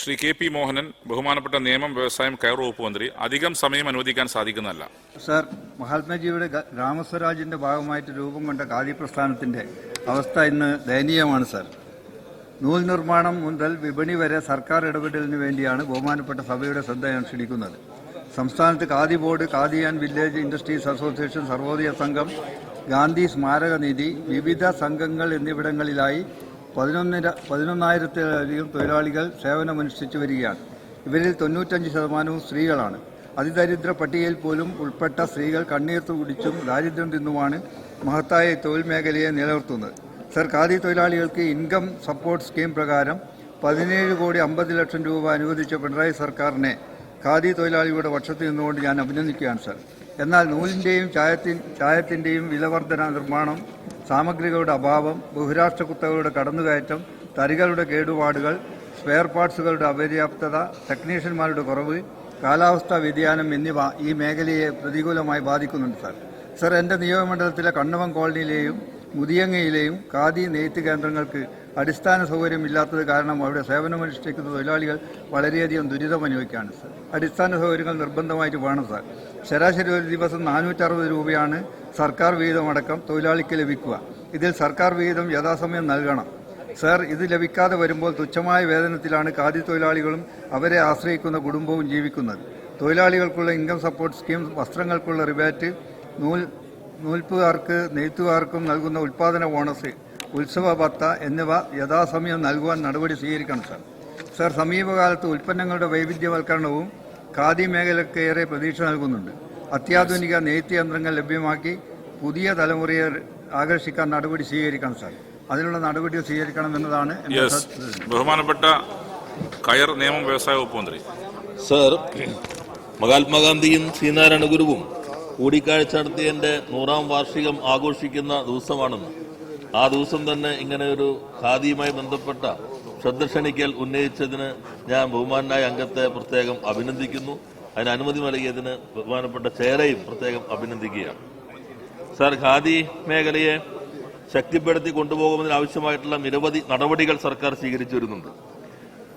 Shri K P Mohanan ബഹുമാനപ്പെട്ട നിയമം വ്യവസായം കയർ വകുപ്പ് മന്ത്രി അധികം സമയം അനുവദിക്കാൻ സാധിക്കുന്നതല്ല. സർ മഹാത്മാജിയുടെ ഗ്രാമസ്വരാജിന്റെ ഭാഗമായിട്ട് രൂപം കൊണ്ട ഖാദി പ്രസ്ഥാനത്തിന്റെ അവസ്ഥ ഇന്ന് ദയനീയമാണ് സർ. നൂൽ നിർമ്മാണം മുതൽ വിപണി വരെ സർക്കാർ ഇടപെടലിന് വേണ്ടിയാണ് ബഹുമാനപ്പെട്ട സഭയുടെ ശ്രദ്ധ ഞാൻ ക്ഷണിക്കുന്നത്. സംസ്ഥാനത്ത് Khadi board Khadi and village industries association Sarvodaya Sangham Gandhi Smaraka നിധി വിവിധ സംഘങ്ങൾ എന്നിവിടങ്ങളിലായി പതിനൊന്നര പതിനൊന്നായിരത്തിലധികം തൊഴിലാളികൾ സേവനമനുഷ്ഠിച്ചു വരികയാണ്. ഇവരിൽ തൊണ്ണൂറ്റഞ്ച് ശതമാനവും സ്ത്രീകളാണ്. അതിദരിദ്ര പട്ടികയിൽ പോലും ഉൾപ്പെട്ട സ്ത്രീകൾ കണ്ണീർത്ത് കുടിച്ചും ദാരിദ്ര്യം തിന്നുമാണ് മഹത്തായ തൊഴിൽ മേഖലയെ നിലനിർത്തുന്നത്. സർ ഖാദി തൊഴിലാളികൾക്ക് ഇൻകം സപ്പോർട്ട് സ്കീം പ്രകാരം പതിനേഴ് കോടി അമ്പത് ലക്ഷം രൂപ അനുവദിച്ച പിണറായി സർക്കാരിനെ ഖാദി തൊഴിലാളികളുടെ പക്ഷത്ത് നിന്നുകൊണ്ട് ഞാൻ അഭിനന്ദിക്കുകയാണ് സർ. എന്നാൽ നൂലിന്റെയും ചായത്തിൻ ചായത്തിന്റെയും വിലവർധന നിർമ്മാണം സാമഗ്രികളുടെ അഭാവം ബഹുരാഷ്ട്ര കുത്തകളുടെ കടന്നുകയറ്റം തരികളുടെ കേടുപാടുകൾ സ്പെയർ പാർട്സുകളുടെ അപര്യാപ്തത ടെക്നീഷ്യന്മാരുടെ കുറവ് കാലാവസ്ഥാ വ്യതിയാനം എന്നിവ ഈ മേഖലയെ പ്രതികൂലമായി ബാധിക്കുന്നുണ്ട് സാർ സർ എന്റെ നിയോജകമണ്ഡലത്തിലെ കണ്ണവം കോളനിയിലെയും മുതിയങ്ങയിലെയും ഖാദി നെയ്ത്ത് കേന്ദ്രങ്ങൾക്ക് അടിസ്ഥാന സൗകര്യം ഇല്ലാത്തത് കാരണം അവിടെ സേവനമനുഷ്ഠിക്കുന്ന തൊഴിലാളികൾ വളരെയധികം ദുരിതമനുഭവിക്കുകയാണ് സർ അടിസ്ഥാന സൗകര്യങ്ങൾ നിർബന്ധമായിട്ട് വേണം സാർ. ശരാശരി ഒരു ദിവസം നാനൂറ്ററുപത് രൂപയാണ് സർക്കാർ വിഹിതമടക്കം തൊഴിലാളിക്ക് ലഭിക്കുക. ഇതിൽ സർക്കാർ വിഹിതം യഥാസമയം നൽകണം. സാർ ഇത് ലഭിക്കാതെ വരുമ്പോൾ തുച്ഛമായ വേതനത്തിലാണ് ഖാദി തൊഴിലാളികളും അവരെ ആശ്രയിക്കുന്ന കുടുംബവും ജീവിക്കുന്നത്. തൊഴിലാളികൾക്കുള്ള ഇൻകം സപ്പോർട്ട് സ്കീം വസ്ത്രങ്ങൾക്കുള്ള റിബാറ്റ് നൂൽ നൂൽപ്പുകാർക്ക് നെയ്ത്തുകാർക്കും നൽകുന്ന ഉൽപാദന ബോണസ് ഉത്സവ ഭത്ത എന്നിവ യഥാസമയം നൽകുവാൻ നടപടി സ്വീകരിക്കണം സാർ. സാർ സമീപകാലത്ത് ഉൽപ്പന്നങ്ങളുടെ വൈവിധ്യവൽക്കരണവും ഖാദി മേഖലയ്ക്ക് ഏറെ പ്രതീക്ഷ നൽകുന്നുണ്ട്. അത്യാധുനിക നെയ്ത്ത് യന്ത്രങ്ങൾ ലഭ്യമാക്കി പുതിയ തലമുറയെ ആകർഷിക്കാൻ നടപടി സ്വീകരിക്കണം സാർ അതിനുള്ള നടപടികൾ സ്വീകരിക്കണം എന്നതാണ് എന്റെ യെസ് സ- ബഹുമാനപ്പെട്ട കയർ നിയമം വ്യവസായ വകുപ്പ് മന്ത്രി. സർ മഹാത്മാഗാന്ധിയും ശ്രീനാരായണ ഗുരുവും കൂടിക്കാഴ്ച നടത്തിയതിന്റെ നൂറാം വാർഷികം ആഘോഷിക്കുന്ന ദിവസമാണെന്ന്. ആ ദിവസം തന്നെ ഇങ്ങനെ ഒരു ഖാദിയുമായി ബന്ധപ്പെട്ട ക്ഷണിക്കൽ ഉന്നയിച്ചതിന് ഞാൻ ബഹുമാനായ അംഗത്തെ പ്രത്യേകം അഭിനന്ദിക്കുന്നു. അതിന് അനുമതി നൽകിയതിന് ബഹുമാനപ്പെട്ട ചെയറേയും പ്രത്യേകം അഭിനന്ദിക്കുകയാണ്. സാർ ഖാദി മേഖലയെ ശക്തിപ്പെടുത്തി കൊണ്ടുപോകുന്നതിന് ആവശ്യമായിട്ടുള്ള നിരവധി നടപടികൾ സർക്കാർ സ്വീകരിച്ചു വരുന്നുണ്ട്.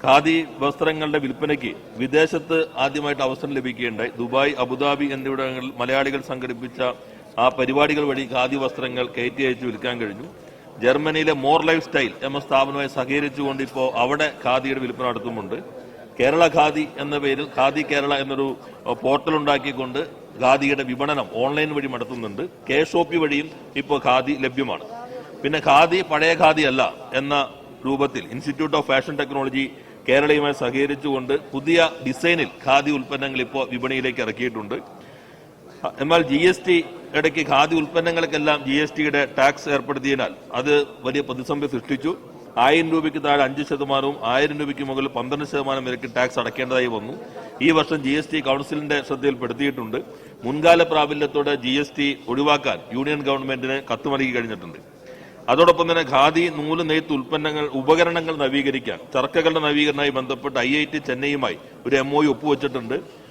ഖാദി വസ്ത്രങ്ങളുടെ വിൽപ്പനയ്ക്ക് വിദേശത്ത് ആദ്യമായിട്ട് അവസരം ലഭിക്കുകയുണ്ടായി. ദുബായ് അബുദാബി എന്നിവിടങ്ങളിൽ മലയാളികൾ സംഘടിപ്പിച്ച ആ പരിപാടികൾ വഴി ഖാദി വസ്ത്രങ്ങൾ കയറ്റി അയച്ച് വിൽക്കാൻ കഴിഞ്ഞു. ജർമ്മനിയിലെ മോർ ലൈഫ് സ്റ്റൈൽ എന്ന സ്ഥാപനവുമായി സഹകരിച്ചുകൊണ്ട് ഇപ്പോൾ അവിടെ ഖാദിയുടെ വിൽപ്പന നടത്തുന്നുണ്ട്. കേരള ഖാദി എന്ന പേരിൽ ഖാദി കേരള എന്നൊരു പോർട്ടൽ ഉണ്ടാക്കിക്കൊണ്ട് ഖാദിയുടെ വിപണനം ഓൺലൈൻ വഴി നടത്തുന്നുണ്ട്. കെ ഷോപ്പി വഴിയും ഇപ്പോൾ ഖാദി ലഭ്യമാണ്. പിന്നെ ഖാദി പഴയ ഖാദി അല്ല എന്ന രൂപത്തിൽ ഇൻസ്റ്റിറ്റ്യൂട്ട് ഓഫ് ഫാഷൻ ടെക്നോളജി കേരളയുമായി സഹകരിച്ചുകൊണ്ട് പുതിയ ഡിസൈനിൽ ഖാദി ഉൽപ്പന്നങ്ങൾ ഇപ്പോൾ വിപണിയിലേക്ക് ഇറക്കിയിട്ടുണ്ട്. എന്നാൽ ജി എസ് ടി ഇടയ്ക്ക് ഖാദി ഉൽപ്പന്നങ്ങൾക്കെല്ലാം ജി എസ് ടിയുടെ ടാക്സ് ഏർപ്പെടുത്തിയതിനാൽ അത് വലിയ പ്രതിസന്ധി സൃഷ്ടിച്ചു. ആയിരം രൂപയ്ക്ക് താഴെ അഞ്ച് ശതമാനവും ആയിരം രൂപയ്ക്ക് മുകളിൽ പന്ത്രണ്ട് ശതമാനം വരെയ്ക്ക് ടാക്സ് അടയ്ക്കേണ്ടതായി വന്നു. ഈ വർഷം ജി എസ് ടി കൗൺസിലിന്റെ ശ്രദ്ധയിൽപ്പെടുത്തിയിട്ടുണ്ട്. മുൻകാല പ്രാബല്യത്തോടെ ജി എസ് ടി ഒഴിവാക്കാൻ യൂണിയൻ ഗവൺമെന്റിന് കത്ത് നൽകി കഴിഞ്ഞിട്ടുണ്ട്. അതോടൊപ്പം തന്നെ ഖാദി നൂൽ നെയ്ത്ത് ഉൽപ്പന്നങ്ങൾ ഉപകരണങ്ങൾ നവീകരിക്കാൻ ചർക്കകളുടെ നവീകരണവുമായി ബന്ധപ്പെട്ട് ഐ ഐ ടി ചെന്നൈയുമായി ഒരു എം ഒ ഒപ്പുവെച്ചിട്ടുണ്ട്.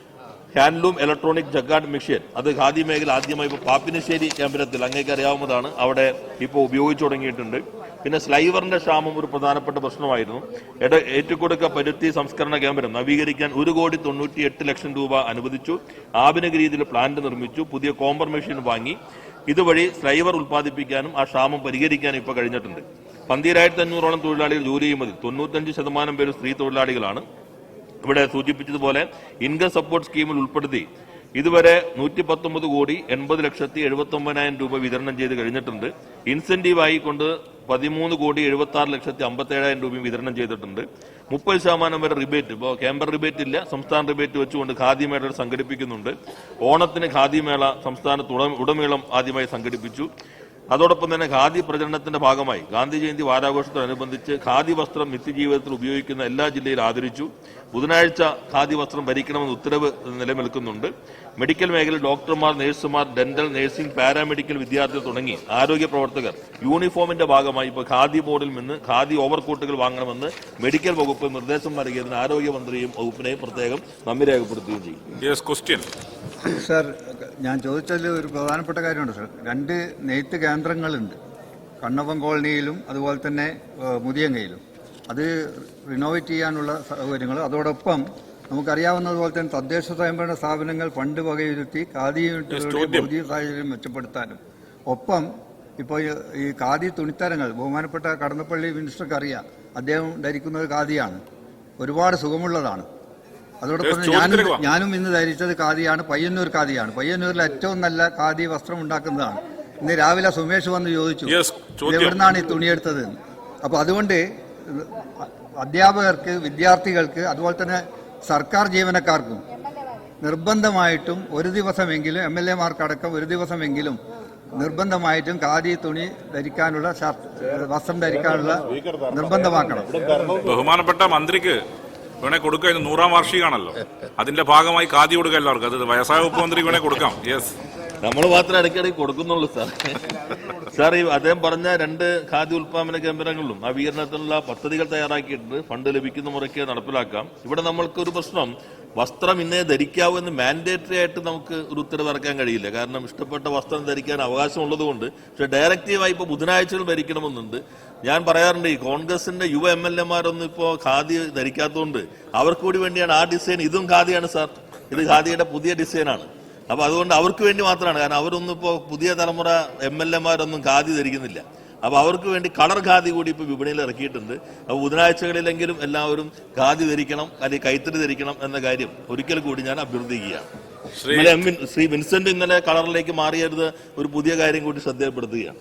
ഹാൻഡ്ലൂം ഇലക്ട്രോണിക് ജഗാഡ് മെഷീൻ അത് ഖാദി മേഖല ആദ്യമായി ഇപ്പോൾ പാപ്പിനശ്ശേരി കേന്ദ്രത്തിൽ അങ്ങേക്ക് അറിയാവുന്നതാണ്. അവിടെ ഇപ്പോൾ ഉപയോഗിച്ചു തുടങ്ങിയിട്ടുണ്ട്. പിന്നെ സ്ലൈവറിന്റെ ക്ഷാമം ഒരു പ്രധാനപ്പെട്ട പ്രശ്നമായിരുന്നു. എട ഏറ്റുകൊടുക്ക പരുത്തി സംസ്കരണ കേന്ദ്രം നവീകരിക്കാൻ ഒരു കോടി തൊണ്ണൂറ്റി എട്ട് ലക്ഷം രൂപ അനുവദിച്ചു. ആധുനിക രീതിയിൽ പ്ലാന്റ് നിർമ്മിച്ചു പുതിയ കോമ്പർ മെഷീൻ വാങ്ങി. ഇതുവഴി സ്ലൈവർ ഉൽപ്പാദിപ്പിക്കാനും ആ ക്ഷാമം പരിഹരിക്കാനും ഇപ്പോൾ കഴിഞ്ഞിട്ടുണ്ട്. പന്തിരായിരത്തി അഞ്ഞൂറോളം തൊഴിലാളികൾ ജോലി ചെയ്യുമ്പോൾ തൊണ്ണൂറ്റഞ്ച് ശതമാനം പേര് സ്ത്രീ തൊഴിലാളികളാണ്. ഇവിടെ സൂചിപ്പിച്ചതുപോലെ ഇൻകം സപ്പോർട്ട് സ്കീമിൽ ഉൾപ്പെടുത്തി ഇതുവരെ നൂറ്റി പത്തൊമ്പത് കോടി എൺപത് ലക്ഷത്തി എഴുപത്തി ഒമ്പതിനായിരം രൂപ വിതരണം ചെയ്ത് കഴിഞ്ഞിട്ടുണ്ട്. ഇൻസെന്റീവ് ആയിക്കൊണ്ട് പതിമൂന്ന് കോടി എഴുപത്തി ആറ് ലക്ഷത്തി അമ്പത്തി ഏഴായിരം രൂപയും വിതരണം ചെയ്തിട്ടുണ്ട്. മുപ്പത് ശതമാനം വരെ റിബേറ്റ് ഇപ്പോൾ കേമ്പർ റിബേറ്റ് ഇല്ല സംസ്ഥാന റിബേറ്റ് വെച്ചുകൊണ്ട് ഖാദി മേള സംഘടിപ്പിക്കുന്നുണ്ട്. ഓണത്തിന് ഖാദി മേള സംസ്ഥാനത്ത് ഉടമീളം ആദ്യമായി സംഘടിപ്പിച്ചു. അതോടൊപ്പം തന്നെ ഖാദി പ്രചരണത്തിന്റെ ഭാഗമായി ഗാന്ധി ജയന്തി വാരാഘോഷത്തോടനുബന്ധിച്ച് ഖാദി വസ്ത്രം നിത്യജീവിതത്തിൽ ഉപയോഗിക്കുന്ന എല്ലാ ജില്ലയിലും ആദരിച്ചു. ബുധനാഴ്ച ഖാദി വസ്ത്രം ഭരിക്കണമെന്ന് ഉത്തരവ് നിലനിൽക്കുന്നുണ്ട്. മെഡിക്കൽ മേഖലയിൽ ഡോക്ടർമാർ നഴ്സുമാർ ഡെന്റൽ നഴ്സിംഗ് പാരാമെഡിക്കൽ വിദ്യാർത്ഥികൾ തുടങ്ങി ആരോഗ്യ പ്രവർത്തകർ യൂണിഫോമിന്റെ ഭാഗമായി ഇപ്പോൾ ഖാദി ബോർഡിൽ നിന്ന് ഖാദി ഓവർകോട്ടുകൾ വാങ്ങണമെന്ന് മെഡിക്കൽ വകുപ്പ് നിർദ്ദേശം നൽകിയതിന് ആരോഗ്യമന്ത്രിയും വകുപ്പിനെയും പ്രത്യേകം നന്ദി രേഖപ്പെടുത്തുകയും ചെയ്യും. സർ ഞാൻ ചോദിച്ചതിൽ ഒരു പ്രധാനപ്പെട്ട കാര്യമുണ്ട് സാർ. രണ്ട് നെയ്ത്ത് കേന്ദ്രങ്ങളുണ്ട്. കണ്ണവം കോളനിയിലും അതുപോലെ തന്നെ മുതിയങ്ങയിലും. അത് റിനോവേറ്റ് ചെയ്യാനുള്ള സൗകര്യങ്ങൾ. അതോടൊപ്പം നമുക്കറിയാവുന്നതുപോലെ തന്നെ തദ്ദേശ സ്വയംഭരണ സ്ഥാപനങ്ങൾ ഫണ്ട് വകയിരുത്തി ഖാദി യൂണിറ്റുകളുടെ പുതിയ സാഹചര്യം മെച്ചപ്പെടുത്താനും. ഒപ്പം ഇപ്പോൾ ഈ- ഈ ഖാദി തുണിത്തരങ്ങൾ ബഹുമാനപ്പെട്ട കടന്നപ്പള്ളി മിനിസ്റ്റർക്ക് അറിയാം അദ്ദേഹം ധരിക്കുന്നത് ഖാദിയാണ്. ഒരുപാട് സുഖമുള്ളതാണ്. അതോടൊപ്പം ഞാനും. ഞാനും ഇന്ന് ധരിച്ചത് ഖാദിയാണ് പയ്യന്നൂർ ഖാദിയാണ്. പയ്യന്നൂരിൽ ഏറ്റവും നല്ല ഖാദി വസ്ത്രം ഉണ്ടാക്കുന്നതാണ്. ഇന്ന് രാവിലെ സുമേഷ് വന്ന് ചോദിച്ചു എവിടുന്നാണ് ഈ തുണിയെടുത്തത്? അപ്പോൾ അപ്പൊ അതുകൊണ്ട് അധ്യാപകർക്ക് വിദ്യാർത്ഥികൾക്ക് അതുപോലെ തന്നെ സർക്കാർ ജീവനക്കാർക്കും നിർബന്ധമായിട്ടും ഒരു ദിവസമെങ്കിലും എം എൽ എമാർക്കടക്കം ഒരു ദിവസമെങ്കിലും നിർബന്ധമായിട്ടും ഖാദി തുണി ധരിക്കാനുള്ള വസ്ത്രം ധരിക്കാനുള്ള നിർബന്ധമാക്കണം. ബഹുമാനപ്പെട്ട മന്ത്രിക്ക് വേണേ കൊടുക്കുക ഇത് നൂറാം വാർഷികമാണല്ലോ അതിന്റെ ഭാഗമായി കാതി കൊടുക്കുക എല്ലാവർക്കും. അത് വ്യവസായ വകുപ്പ് മന്ത്രി വേണേ കൊടുക്കാം. യെസ് നമ്മൾ മാത്രമേ ഇടയ്ക്കിടയ്ക്ക് കൊടുക്കുന്നുള്ളൂ സാർ സാർ ഈ അദ്ദേഹം പറഞ്ഞ രണ്ട് ഖാദി ഉൽപാദന കേന്ദ്രങ്ങളിലും നവീകരണത്തിനുള്ള പദ്ധതികൾ തയ്യാറാക്കിയിട്ടുണ്ട്. ഫണ്ട് ലഭിക്കുന്ന മുറയ്ക്ക് നടപ്പിലാക്കാം. ഇവിടെ നമ്മൾക്ക് ഒരു പ്രശ്നം വസ്ത്രം ഇന്നേ ധരിക്കാവൂ എന്ന് മാൻഡേറ്ററി ആയിട്ട് നമുക്ക് ഒരു ഉത്തരവ് ഇറക്കാൻ കഴിയില്ല. കാരണം ഇഷ്ടപ്പെട്ട വസ്ത്രം ധരിക്കാൻ അവകാശമുള്ളതുകൊണ്ട് പക്ഷെ ഡയറക്റ്റീവായി ഇപ്പോൾ ബുധനാഴ്ചകൾ ധരിക്കണമെന്നുണ്ട്. ഞാൻ പറയാറുണ്ട് ഈ കോൺഗ്രസിന്റെ യുവ എം എൽ എമാരൊന്നും ഇപ്പോൾ ഖാദി ധരിക്കാത്തതുകൊണ്ട് അവർക്ക് കൂടി വേണ്ടിയാണ് ആ ഡിസൈൻ. ഇതും ഖാദിയാണ് സാർ. ഇത് ഖാദിയുടെ പുതിയ ഡിസൈനാണ്. അപ്പൊ അതുകൊണ്ട് അവർക്ക് വേണ്ടി മാത്രമാണ്. കാരണം അവരൊന്നും ഇപ്പോ പുതിയ തലമുറ എം എൽ എമാരൊന്നും ഖാദി ധരിക്കുന്നില്ല. അപ്പൊ അവർക്ക് വേണ്ടി കളർ ഖാദി കൂടി ഇപ്പൊ വിപണിയിൽ ഇറക്കിയിട്ടുണ്ട്. അപ്പൊ ബുധനാഴ്ചകളിലെങ്കിലും എല്ലാവരും ഖാദി ധരിക്കണം അല്ലെങ്കിൽ കൈത്തറി ധരിക്കണം എന്ന കാര്യം ഒരിക്കൽ കൂടി ഞാൻ അഭ്യർത്ഥിക്കുകയാണ്. ശ്രീ വിൻസെന്റ് ഇന്നലെ കളറിലേക്ക് മാറിയത് ഒരു പുതിയ കാര്യം കൂടി ശ്രദ്ധയപ്പെടുത്തുകയാണ്